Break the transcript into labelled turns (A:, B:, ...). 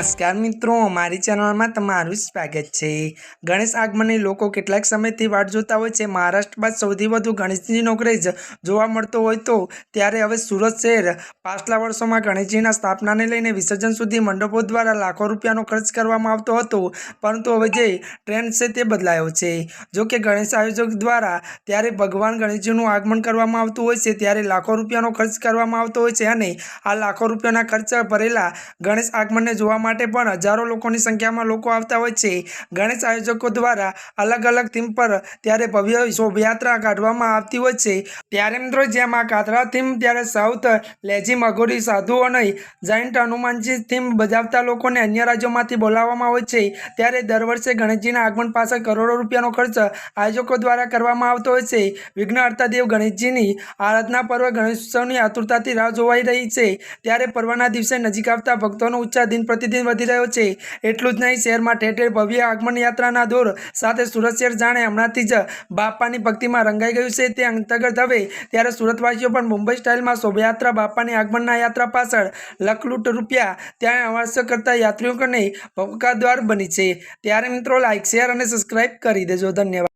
A: નમસ્કાર મિત્રો, મારી ચેનલમાં તમારું સ્વાગત છે. ગણેશ આગમનની લોકો કેટલાક સમયથી વાટ જોતા હોય છે. મહારાષ્ટ્ર બાદ સૌથી વધુ ગણેશજીનો ક્રેઝ જોવા મળતો હોય તો ત્યારે હવે સુરત શહેર પાછલા વર્ષોમાં ગણેશજીના સ્થાપનાને લઈને વિસર્જન સુધી મંડપો દ્વારા લાખો રૂપિયાનો ખર્ચ કરવામાં આવતો હતો. પરંતુ હવે જે ટ્રેન્ડ છે તે બદલાયો છે. જો કે ગણેશ આયોજક દ્વારા ત્યારે ભગવાન ગણેશજીનું આગમન કરવામાં આવતું હોય છે, ત્યારે લાખો રૂપિયાનો ખર્ચ કરવામાં આવતો હોય છે અને આ લાખો રૂપિયાના ખર્ચ ભરેલા ગણેશ આગમનને જોવા માટે પણ હજારો લોકોની સંખ્યામાં લોકો આવતા હોય છે. ગણેશ આયોજકો દ્વારા અલગ અલગ થીમ પર ત્યારે ભવ્ય શોભાયાત્રા કાઢવામાં આવતી હોય છે. ત્યારે મિત્રો જેમ આ કાતરા થીમ ત્યારે સાઉથ લેજી મગોરી સાધુઓ અને જૈન્ટ હનુમાનજી થીમ બજાવતા લોકોને અન્ય રાજ્યોમાંથી બોલાવવામાં હોય છે. ત્યારે દર વર્ષે ગણેશજીના આગમન પાછળ કરોડો રૂપિયાનો ખર્ચ આયોજકો દ્વારા કરવામાં આવતો હોય છે. વિઘ્નહર્તા દેવ ગણેશજીની આરાધના પર્વ ગણેશ ઉત્સવની આતુરતાથી રાહ જોવાઈ રહી છે. ત્યારે પર્વના દિવસે નજીક આવતા ભક્તોનો ઉત્સાહ દિન પ્રતિદિન વધી રહ્યો છે. એટલું જ નહીં, શહેરમાં ઠેર ભવ્ય આગમન યાત્રાના દોર સાથે સુરત શહેર જાણે હમણાંથી જ બાપાની ભક્તિમાં રંગાઈ ગયું છે. તે અંતર્ગત હવે ત્યારે સુરતવાસીઓ પણ મુંબઈ સ્ટાઇલમાં શોભાયાત્રા બાપાની આગમનના યાત્રા પાછળ લખલૂટ રૂપિયા ત્યાં અવાસ્ય કરતા યાત્રીઓને ભવકાદ્વાર બની છે. ત્યારે મિત્રો લાઇક શેર અને સબસ્ક્રાઇબ કરી દેજો. ધન્યવાદ.